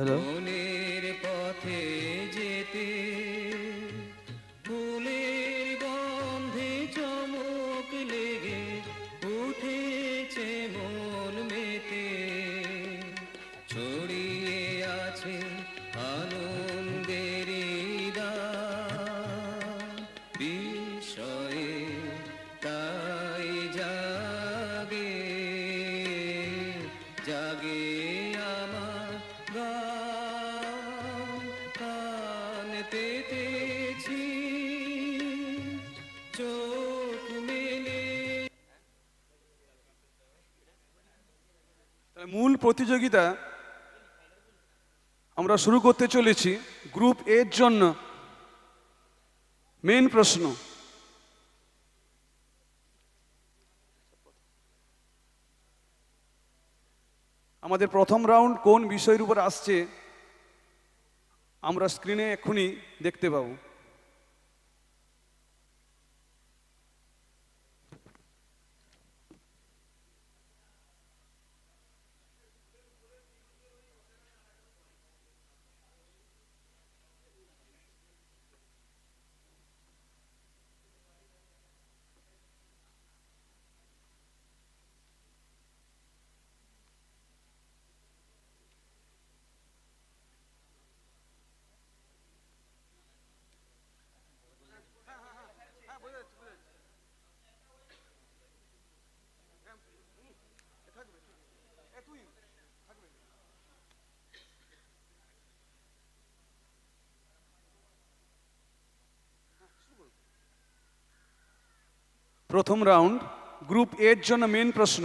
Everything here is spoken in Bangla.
হ্যালো মনের পথে যেতে, ফুলের গন্ধে চমক লেগে উঠেছে মন মেতে। ছড়িয়ে আছে আনন্দের বিষয়ে পেতেছি চোখ মেলে। মূল প্রতিযোগিতা আমরা শুরু করতে চলেছি গ্রুপ এর জন্য। মেন প্রশ্ন। আমাদের প্রথম রাউন্ড কোন বিষয়ের উপর আসছে? আমরা স্ক্রিনে এক্ষুনি দেখতে পাবো। প্রথম রাউন্ড গ্রুপ এর জন্য মেন প্রশ্ন।